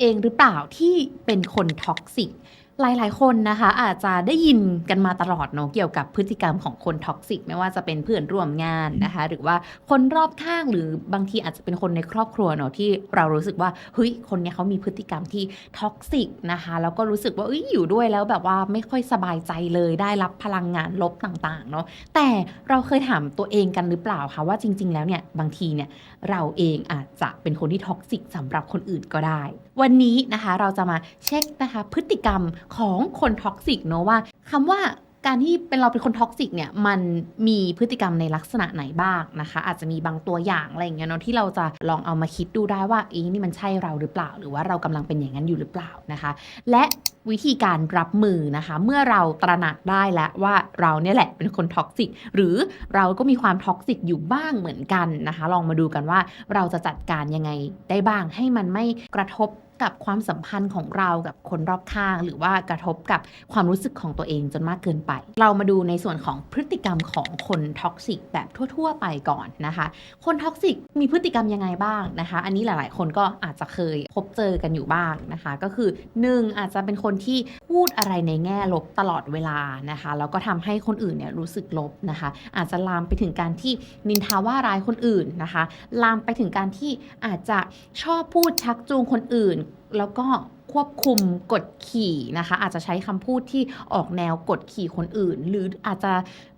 เองหรือเปล่าที่เป็นคนท็อกซิกหลาย ๆ คนนะคะ อาจจะได้ยินกันมาตลอดเนาะเกี่ยวกับพฤติกรรมของคนท็อกซิกไม่ว่าจะเป็นเพื่อนร่วมงานนะคะ หรือว่าคนรอบข้างหรือบางทีอาจจะเป็นคนในครอบครัวเนาะที่เรารู้สึกว่าเฮ้ยคนเนี้ยเขามีพฤติกรรมที่ท็อกซิกนะคะแล้วก็รู้สึกว่าเอ้ยอยู่ด้วยแล้วแบบว่าไม่ค่อยสบายใจเลยได้รับพลังงานลบต่าง ๆ เนาะแต่เราเคยถามตัวเองกันหรือเปล่าคะว่าจริง ๆ แล้วเนี่ยบางทีเนี่ยเราเองอาจจะเป็นคนที่ท็อกซิกสำหรับคนอื่นก็ได้วันนี้นะคะเราจะมาเช็คนะคะพฤติกรรมของคนท็อกซิกเนาะว่าคำว่า การที่เป็นเราเป็นคนท็อกซิกเนี่ยมันมีพฤติกรรมในลักษณะไหนบ้างนะคะ อาจจะมีบางตัวอย่างอะไรอย่างเงี้ยเนาะที่เราจะลองเอามาคิดดูได้ว่าเอ๊ะนี่มันใช่เราหรือเปล่า หรือว่าเรากำลังเป็นอย่างนั้นอยู่หรือเปล่านะคะ และวิธีการรับมือนะคะ เมื่อเราตระหนักได้แล้วว่าเราเนี่ยแหละเป็นคนท็อกซิกหรือเราก็มีความท็อกซิกอยู่บ้างเหมือนกันนะคะ ลองมาดูกันว่าเราจะจัดการยังไงได้บ้างให้มันไม่กระทบกับความสัมพันธ์ของเรากับคนรอบข้าง หรือว่ากระทบกับความรู้สึกของตัวเองจนมากเกินไป เรามาดูในส่วนของพฤติกรรมของคนท็อกซิกแบบทั่ว ๆ ไปก่อนนะคะ คนท็อกซิกมีพฤติกรรมยังไงบ้างนะคะ อันนี้หลาย ๆ คนก็อาจจะเคยพบเจอกันอยู่บ้างนะคะ ก็คือ 1 อาจจะเป็นคนที่พูดอะไรในแง่ลบตลอดเวลานะคะแล้วก็ทำให้คนอื่นเนี่ยรู้สึกลบนะคะ อาจจะลามไปถึงการที่นินทาว่าร้ายคนอื่นนะคะ ลามไปถึงการที่อาจจะชอบพูดชักจูงคนอื่นแล้วก็ควบคุมกดขี่นะคะ อาจจะใช้คำพูดที่ออกแนวกดขี่คนอื่น หรืออาจจะ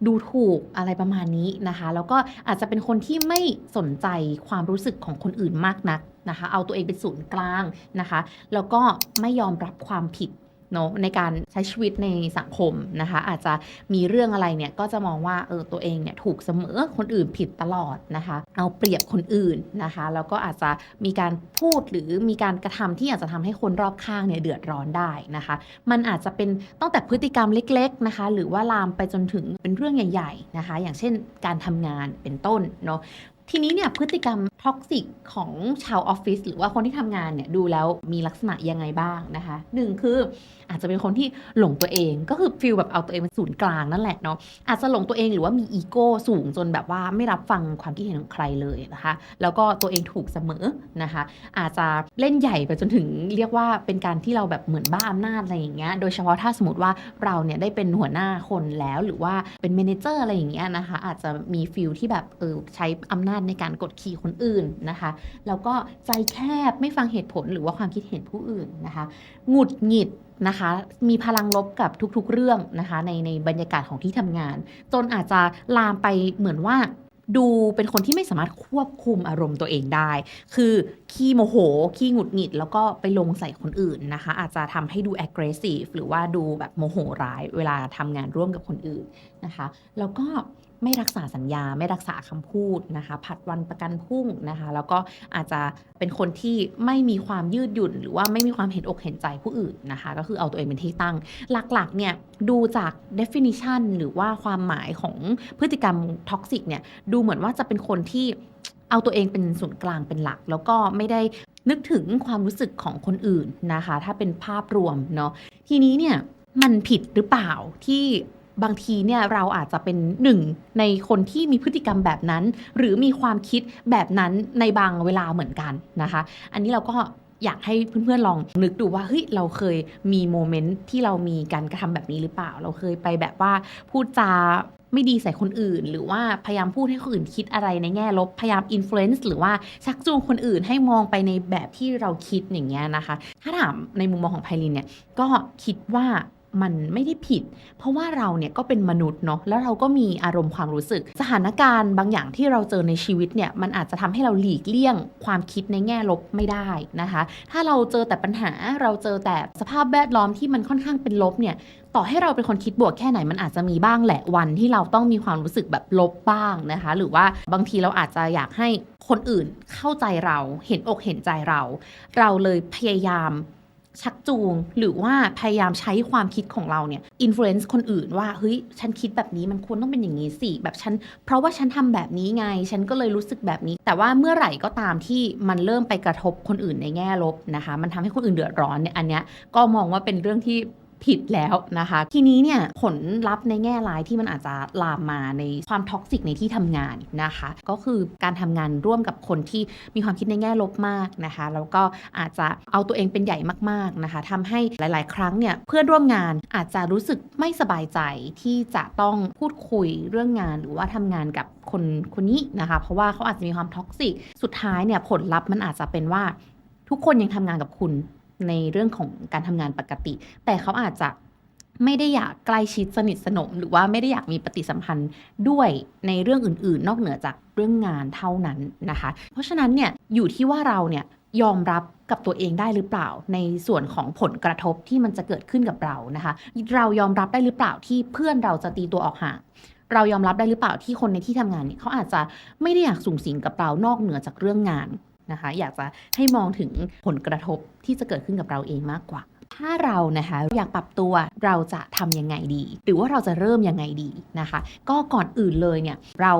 ดูถูกอะไรประมาณนี้นะคะ แล้วก็อาจจะเป็นคนที่ไม่สนใจความรู้สึกของคนอื่นมากนักนะคะ เอาตัวเองเป็นศูนย์กลางนะคะ แล้วก็ไม่ยอมรับความผิด เนาะในการใช้ชีวิตในสังคมนะคะ อาจจะมีเรื่องอะไรเนี่ยก็จะมองว่าเออตัวเองเนี่ยถูกเสมอคนอื่นผิดตลอดนะคะ เอาเปรียบคนอื่นนะคะแล้วก็อาจจะมีการพูดหรือมีการกระทำที่อาจจะทำให้คนรอบข้างเนี่ยเดือดร้อนได้นะคะ มันอาจจะเป็นตั้งแต่พฤติกรรมเล็ก ๆนะคะ หรือว่าลามไปจนถึงเป็นเรื่องใหญ่ ๆนะคะ อย่างเช่นการทำงานเป็นต้นเนาะ ทีนี้เนี่ยพฤติกรรมท็อกซิกของชาวออฟฟิศหรือว่าคนที่ทำงานเนี่ยดูแล้วมีลักษณะยังไงบ้างนะคะหนึ่งคืออาจจะเป็นคนที่หลงตัวเองก็คือฟีลแบบเอาตัวเองเป็นศูนย์กลางนั่นแหละเนาะอาจจะหลงตัวเองหรือว่ามีอีโก้สูงจนแบบว่าไม่รับฟังความคิดเห็นของใครเลยนะคะ แล้วก็ตัวเองถูกเสมอนะคะ อาจจะเล่นใหญ่ไปจนถึงเรียกว่าเป็นการที่เราแบบเหมือนบ้าอำนาจอะไรอย่างเงี้ยโดยเฉพาะถ้าสมมติว่าเราเนี่ยได้เป็นหัวหน้าคนแล้วหรือว่าเป็นเมนเจอร์อะไรอย่างเงี้ยนะคะอาจจะมีฟิลที่แบบเออใช้อำนาจในการกดขี่คนอื่นนะคะ แล้วก็ใจแคบไม่ฟังเหตุผลหรือว่าความคิดเห็นผู้อื่นนะคะหงุดหงิดนะคะมีพลังลบกับทุกๆเรื่องนะคะในในบรรยากาศของที่ทำงาน จนอาจจะลามไปเหมือนว่าดูเป็นคนที่ไม่สามารถควบคุมอารมณ์ตัวเองได้ คือขี้โมโห ขี้หงุดหงิด แล้วก็ไปลงใส่คนอื่นนะคะ อาจจะทำให้ดู aggressive หรือว่าดูแบบโมโหร้ายเวลาทำงานร่วมกับคนอื่นนะคะ แล้วก็ ไม่รักษาสัญญาไม่รักษาคำพูดนะคะผัดวันประกันพรุ่งนะคะ แล้วก็อาจจะเป็นคนที่ไม่มีความยืดหยุ่น หรือว่าไม่มีความเห็นอกเห็นใจผู้อื่นนะคะ ก็คือเอาตัวเองเป็นที่ตั้ง หลักๆเนี่ยดูจาก definition หรือว่าความหมายของพฤติกรรมท็อกซิกเนี่ยดูเหมือนว่าจะเป็นคนที่เอาตัวเองเป็นศูนย์กลางเป็นหลัก แล้วก็ไม่ได้นึกถึงความรู้สึกของคนอื่นนะคะ ถ้าเป็นภาพรวมเนาะทีนี้เนี่ยมันผิดหรือเปล่าที่ บางทีเนี่ยเราอาจจะเป็นหนึ่งในคนที่มีพฤติกรรมแบบนั้น หรือมีความคิดแบบนั้นในบางเวลาเหมือนกันนะคะ อันนี้เราก็อยากให้เพื่อนๆลองนึกดูว่าเฮ้ยเราเคยมีโมเมนต์ที่เรามีการกระทำแบบนี้หรือเปล่า เราเคยไปแบบว่าพูดจาไม่ดีใส่คนอื่น หรือว่าพยายามพูดให้คนอื่นคิดอะไรในแง่ลบพยายามอิ f ฟ u e n c e หรือว่าชักจูงคนอื่นให้มองไปในแบบที่เราคิดอย่างเงี้ยนะคะ ถ้าถามในมุมมองของไพลินเนี่ยก็คิดว่า มันไม่ได้ผิด เพราะว่าเราเนี่ยก็เป็นมนุษย์เนาะแล้วเราก็มีอารมณ์ความรู้สึก สถานการณ์บางอย่างที่เราเจอในชีวิตเนี่ยมันอาจจะทำให้เราหลีกเลี่ยงความคิดในแง่ลบไม่ได้นะคะ ถ้าเราเจอแต่ปัญหาเราเจอแต่สภาพแวดล้อมที่มันค่อนข้างเป็นลบเนี่ยต่อให้เราเป็นคนคิดบวกแค่ไหนมันอาจจะมีบ้างแหละวันที่เราต้องมีความรู้สึกแบบลบบ้างนะคะ หรือว่าบางทีเราอาจจะอยากให้คนอื่นเข้าใจเราเห็นอกเห็นใจเรา เราเลยพยายาม ชักจูง หรือว่าพยายามใช้ความคิดของเราเนี่ยอิทธิพลคนอื่นว่าเฮ้ยฉันคิดแบบนี้มันควรต้องเป็นอย่างนี้สิแบบฉัน เพราะว่าฉันทำแบบนี้ไง ฉันก็เลยรู้สึกแบบนี้ แต่ว่าเมื่อไหร่ก็ตามที่มันเริ่มไปกระทบคนอื่นในแง่ลบนะคะ มันทำให้คนอื่นเดือดร้อนเนี่ยอันเนี้ยก็มองว่าเป็นเรื่องที่ ผิดแล้วนะคะ ทีนี้เนี่ยผลลัพธ์ในแง่ร้ายที่มันอาจจะลามมาในความท็อกซิกในที่ทำงานนะคะ ก็คือการทำงานร่วมกับคนที่มีความคิดในแง่ลบมากนะคะ แล้วก็อาจจะเอาตัวเองเป็นใหญ่มากๆนะคะทำให้หลาย ๆ ครั้งเนี่ยเพื่อนร่วมงานอาจจะรู้สึกไม่สบายใจที่จะต้องพูดคุยเรื่องงาน หรือว่าทำงานกับคนคนนี้นะคะ เพราะว่าเขาอาจจะมีความท็อกซิกสุดท้ายเนี่ยผลลัพธ์มันอาจจะเป็นว่าทุกคนยังทำงานกับคุณ ในเรื่องของการทำงานปกติ แต่เขาอาจจะไม่ได้อยากใกล้ชิดสนิทสนม หรือว่าไม่ได้อยากมีปฏิสัมพันธ์ด้วยในเรื่องอื่น ๆ นอกเหนือจากเรื่องงานเท่านั้นนะคะ เพราะฉะนั้นเนี่ยอยู่ที่ว่าเราเนี่ยยอมรับกับตัวเองได้หรือเปล่า ในส่วนของผลกระทบที่มันจะเกิดขึ้นกับเรานะคะ เรายอมรับได้หรือเปล่าที่เพื่อนเราจะตีตัวออกห่างเรายอมรับได้หรือเปล่าที่คนในที่ทำงานเนี่ยเขาอาจจะไม่ได้อยากสูงสิงกับเรานอกเหนือจากเรื่องงาน นะคะ อยากจะให้มองถึงผลกระทบที่จะเกิดขึ้นกับเราเองมากกว่า ถ้าเรานะคะอยากปรับตัวเราจะทำยังไงดี หรือว่าเราจะเริ่มยังไงดีนะคะ ก็ก่อนอื่นเลยเนี่ยเรา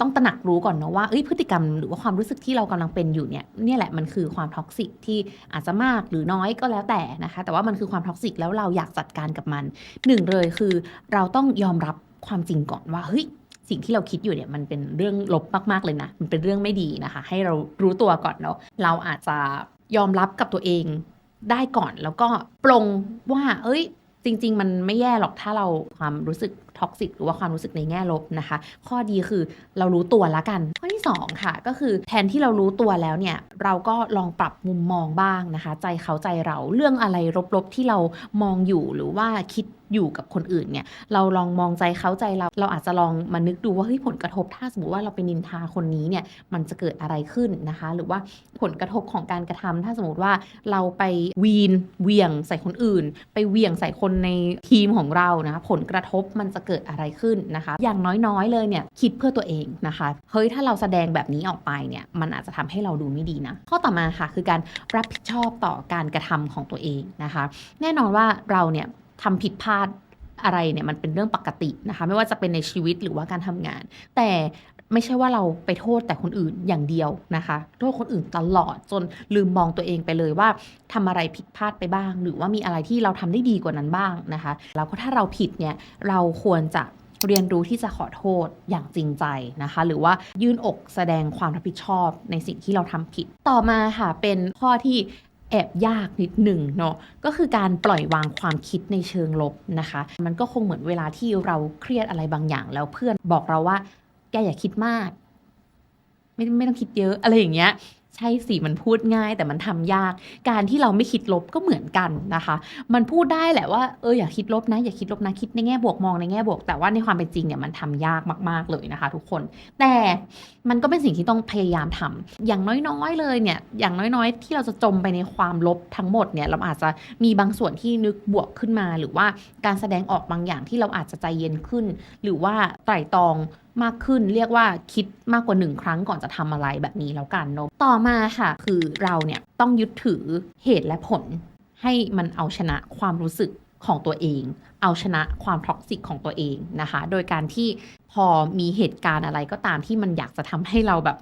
ต้องตระหนักรู้ก่อนนะว่าเอ้ยพฤติกรรมหรือว่าความรู้สึกที่เรากำลังเป็นอยู่เนี่ยนี่แหละมันคือความท็อกซิกที่อาจจะมากหรือน้อยก็แล้วแต่นะคะ แต่ว่ามันคือความท็อกซิกแล้วเราอยากจัดการกับมันหนึ่งเลยคือเราต้องยอมรับความจริงก่อนว่าเฮ้ย สิ่งที่เราคิดอยู่เนี่ยมันเป็นเรื่องลบมากๆเลยนะ มันเป็นเรื่องไม่ดีนะคะ ให้เรารู้ตัวก่อนเนาะเราอาจจะยอมรับกับตัวเองได้ก่อนแล้วก็ปลงว่า เอ้ย จริง ๆ มันไม่แย่หรอกถ้าเราความรู้สึก ท็อกซิกหรือว่าความรู้สึกในแง่ลบนะคะ ข้อดีคือเรารู้ตัวละกัน ข้อที่สองค่ะ ก็คือแทนที่เรารู้ตัวแล้วเนี่ย เราก็ลองปรับมุมมองบ้างนะคะ ใจเขาใจเราเรื่องอะไรลบๆที่เรามองอยู่หรือว่าคิดอยู่กับคนอื่นเนี่ย เราลองมองใจเขาใจเรา เราอาจจะลองมานึกดูว่าเฮ้ยผลกระทบถ้าสมมติว่าเราไปนินทาคนนี้เนี่ยมันจะเกิดอะไรขึ้นนะคะ หรือว่าผลกระทบของการกระทำถ้าสมมติว่าเราไปวีนเวียงใส่คนอื่น ไปเวียงใส่คนในทีมของเรานะคะผลกระทบมันจะเกิดอะไรขึ้นนะคะ อย่างน้อยๆ เลยเนี่ยคิดเพื่อตัวเองนะคะ เฮ้ยถ้าเราแสดงแบบนี้ออกไปเนี่ยมันอาจจะทำให้เราดูไม่ดีนะ ข้อต่อมาค่ะคือการรับผิดชอบต่อการกระทำของตัวเองนะคะ แน่นอนว่าเราเนี่ยทำผิดพลาดอะไรเนี่ยมันเป็นเรื่องปกตินะคะ ไม่ว่าจะเป็นในชีวิตหรือว่าการทำงาน แต่ ไม่ใช่ว่าเราไปโทษแต่คนอื่นอย่างเดียวนะคะ โทษคนอื่นตลอดจนลืมมองตัวเองไปเลยว่าทำอะไรผิดพลาดไปบ้าง หรือว่ามีอะไรที่เราทำได้ดีกว่านั้นบ้างนะคะ แล้วก็ถ้าเราผิดเนี่ยเราควรจะเรียนรู้ที่จะขอโทษอย่างจริงใจนะคะ หรือว่ายื่นอกแสดงความรับผิดชอบในสิ่งที่เราทำผิด ต่อมาค่ะเป็นข้อที่แอบยากนิดหนึ่งเนาะก็คือการปล่อยวางความคิดในเชิงลบนะคะ มันก็คงเหมือนเวลาที่เราเครียดอะไรบางอย่าง แล้วเพื่อนบอกเราว่า แกอย่าคิดมาก ไม่ไม่ต้องคิดเยอะ อะไรอย่างเงี้ย ใช่สิมันพูดง่าย แต่มันทำยาก การที่เราไม่คิดลบก็เหมือนกันนะคะ มันพูดได้แหละว่าเอออย่าคิดลบนะ อย่าคิดลบนะคิดในแง่บวกมองในแง่บวก แต่ว่าในความเป็นจริงเนี่ยมันทำยากมาก ๆเลยนะคะ ทุกคน แต่มันก็เป็นสิ่งที่ต้องพยายามทำอย่างน้อยๆเลยเนี่ย อย่างน้อยๆ ที่เราจะจมไปในความลบทั้งหมดเนี่ย เราอาจจะมีบางส่วนที่นึกบวกขึ้นมา หรือว่าการแสดงออกบางอย่างที่เราอาจจะใจเย็นขึ้น หรือว่าไตร่ตรอง มากขึ้น เรียกว่าคิดมากกว่าหนึ่งครั้งก่อนจะทำอะไรแบบนี้แล้วกันเนอะต่อมาค่ะ คือเราเนี่ยต้องยึดถือเหตุและผล ให้มันเอาชนะความรู้สึกของตัวเอง เอาชนะความท็อกซิกของตัวเองนะคะ โดยการที่พอมีเหตุการณ์อะไรก็ตามที่มันอยากจะทำให้เราแบบ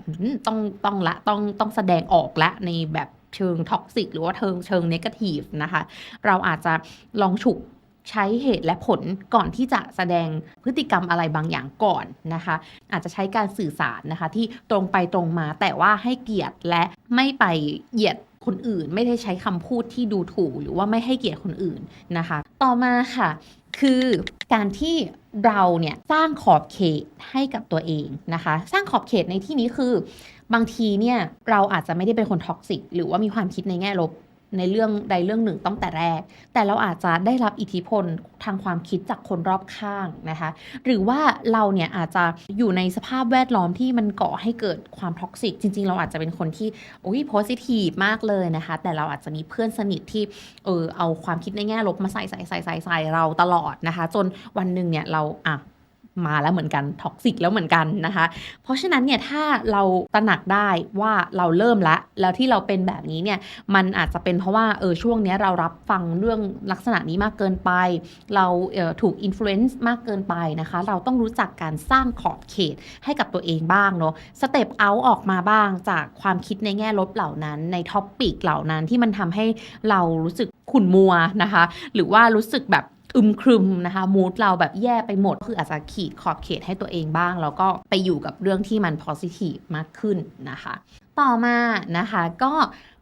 ต้องต้องละต้องต้องแสดงออกละในแบบเชิงท็อกซิกหรือว่าเชิงเชิงเนกาทีฟนะคะ เราอาจจะลองฉุก ใช้เหตุและผลก่อนที่จะแสดงพฤติกรรมอะไรบางอย่างก่อนนะคะ อาจจะใช้การสื่อสารนะคะที่ตรงไปตรงมาแต่ว่าให้เกียรติและไม่ไปเหยียดคนอื่น ไม่ได้ใช้คำพูดที่ดูถูก หรือว่าไม่ให้เกียรติคนอื่นนะคะ ต่อมาค่ะ คือการที่เราเนี่ยสร้างขอบเขตให้กับตัวเองนะคะ สร้างขอบเขตในที่นี้คือบางทีเนี่ยเราอาจจะไม่ได้เป็นคนท็อกซิกหรือว่ามีความคิดในแง่ลบ ในเรื่องใดเรื่องหนึ่งตั้งแต่แรก แต่เราอาจจะได้รับอิทธิพลทางความคิดจากคนรอบข้างนะคะ หรือว่าเราเนี่ยอาจจะอยู่ในสภาพแวดล้อมที่มันก่อให้เกิดความท็อกซิก จริง ๆ เราอาจจะเป็นคนที่โอ้ยโพสิทีฟมากเลยนะคะ แต่เราอาจจะมีเพื่อนสนิทที่เออเอาความคิดในแง่ลบมาใส่ใส่ใส่ใส่ใส่เราตลอดนะคะ จนวันหนึ่งเนี่ยเราอะ มาแล้วเหมือนกันท็อกซิกแล้วเหมือนกันนะคะ เพราะฉะนั้นเนี่ยถ้าเราตระหนักได้ว่าเราเริ่มละแล้วที่เราเป็นแบบนี้เนี่ยมันอาจจะเป็นเพราะว่าเออช่วงเนี้ยเรารับฟังเรื่องลักษณะนี้มากเกินไป เราเออถูกอิ f ฟ u e n c e มากเกินไปนะคะ เราต้องรู้จักการสร้างขอบเขตให้กับตัวเองบ้างเนาะสเต็ปเอาออกมาบ้างจากความคิดในแง่ลบเหล่านั้น ในท็อปปิกเหล่านั้นที่มันทำให้เรารู้สึกขุ่นมัวนะคะ หรือว่ารู้สึกแบบ อึมครึมนะคะมูดเราแบบแย่ไปหมด คืออาจจะขีดขอบเขตให้ตัวเองบ้าง แล้วก็ไปอยู่กับเรื่องที่มัน positive มากขึ้นนะคะ ต่อมานะคะก็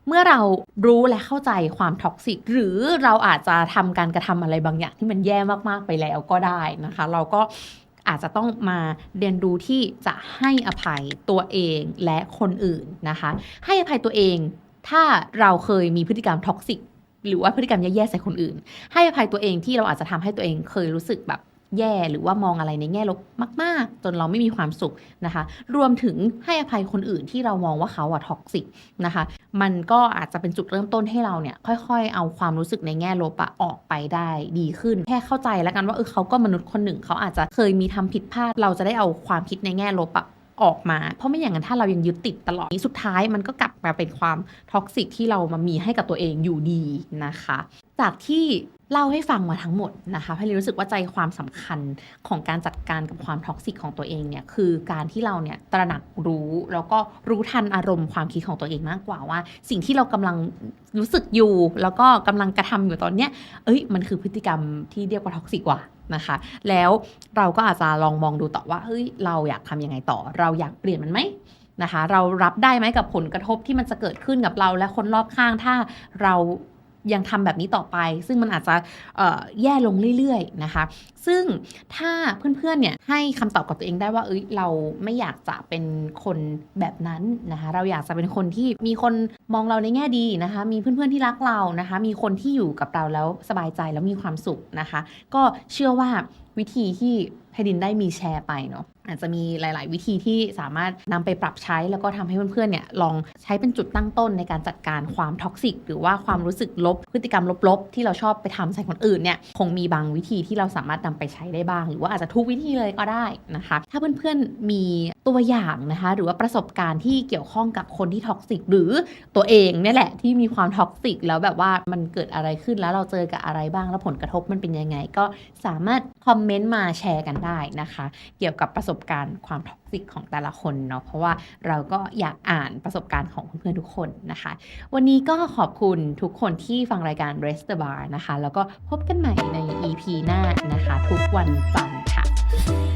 เมื่อเรารู้และเข้าใจความท็อกซิกหรือเราอาจจะทำการกระทำอะไรบางอย่างที่มันแย่มากๆไปแล้วก็ได้นะคะ เราก็อาจจะต้องมาเรียนรู้ที่จะให้อภัยตัวเองและคนอื่นนะคะ ให้อภัยตัวเองถ้าเราเคยมีพฤติกรรมท็อกซิก หรือว่าพฤติกรรมแย่ๆใส่คนอื่น ให้อภัยตัวเองที่เราอาจจะทำให้ตัวเองเคยรู้สึกแบบแย่หรือว่ามองอะไรในแง่ลบมาก ๆ จนเราไม่มีความสุขนะคะ รวมถึงให้อภัยคนอื่นที่เรามองว่าเขาอะท็อกซิกนะคะ มันก็อาจจะเป็นจุดเริ่มต้นให้เราเนี่ยค่อยๆ เอาความรู้สึกในแง่ลบอะออกไปได้ดีขึ้น แค่เข้าใจแล้วกันว่าเออเขาก็มนุษย์คนหนึ่ง เขาอาจจะเคยมีทำผิดพลาด เราจะได้เอาความคิดในแง่ลบอะ ออกมา เพราะไม่อย่างนั้นถ้าเรายังยึดติดตลอดนี้สุดท้ายมันก็กลับมาเป็นความท็อกซิกที่เรามามีให้กับตัวเองอยู่ดีนะคะ จากที่เล่าให้ฟังมาทั้งหมดนะคะให้รู้สึกว่าใจความสำคัญของการจัดการกับความท็อกซิกของตัวเองเนี่ยคือการที่เราเนี่ยตระหนักรู้แล้วก็รู้ทันอารมณ์ความคิดของตัวเองมากกว่าว่า สิ่งที่เรากำลังรู้สึกอยู่ แล้วก็กำลังกระทำอยู่ตอนเนี้ยเอ้ยมันคือพฤติกรรมที่เรียกว่าท็อกซิกว่ะนะคะ แล้วเราก็อาจจะลองมองดูต่อว่าเฮ้ยเราอยากทำยังไงต่อ เราอยากเปลี่ยนมันไหมนะคะ เรารับได้ไหมกับผลกระทบที่มันจะเกิดขึ้นกับเราและคนรอบข้างถ้าเรา ยังทำแบบนี้ต่อไป ซึ่งมันอาจจะแย่ลงเรื่อยๆนะคะ ซึ่งถ้าเพื่อนๆเนี่ยให้คำตอบกับตัวเองได้ว่าเอ้ยเราไม่อยากจะเป็นคนแบบนั้นนะคะเราอยากจะเป็นคนที่มีคนมองเราในแง่ดีนะคะ มีเพื่อนๆที่รักเรานะคะ มีคนที่อยู่กับเราแล้วสบายใจแล้วมีความสุขนะคะ ก็เชื่อว่าวิธีที่ แพดินได้มีแชร์ไปเนาะอาจจะมีหลาย ๆ วิธีที่สามารถนำไปปรับใช้แล้วก็ทำให้เพื่อน ๆ เนี่ยลองใช้เป็นจุดตั้งต้นในการจัดการความท็อกซิกหรือว่าความรู้สึกลบพฤติกรรมลบ ๆ ที่เราชอบไปทำใส่คนอื่นเนี่ยคงมีบางวิธีที่เราสามารถนำไปใช้ได้บ้าง หรือว่าอาจจะทุกวิธีเลยก็ได้นะคะ ถ้าเพื่อน ๆ มีตัวอย่างนะคะหรือว่าประสบการณ์ที่เกี่ยวข้องกับคนที่ท็อกซิกหรือตัวเองเนี่ยแหละที่มีความท็อกซิกแล้วแบบว่ามันเกิดอะไรขึ้นแล้วเราเจอกับอะไรบ้างแล้วผลกระทบมันเป็นยังไง ก็สามารถคอมเมนต์มาแชร์กันได้นะคะ เกี่ยวกับประสบการณ์ความท็อกซิกของแต่ละคนเนาะเพราะว่าเราก็อยากอ่านประสบการณ์ของเพื่อนๆทุกคนนะคะ วันนี้ก็ขอบคุณทุกคนที่ฟังรายการ Rest the Bar นะคะ แล้วก็พบกันใหม่ใน EP หน้านะคะ ทุกวันจันทร์ค่ะ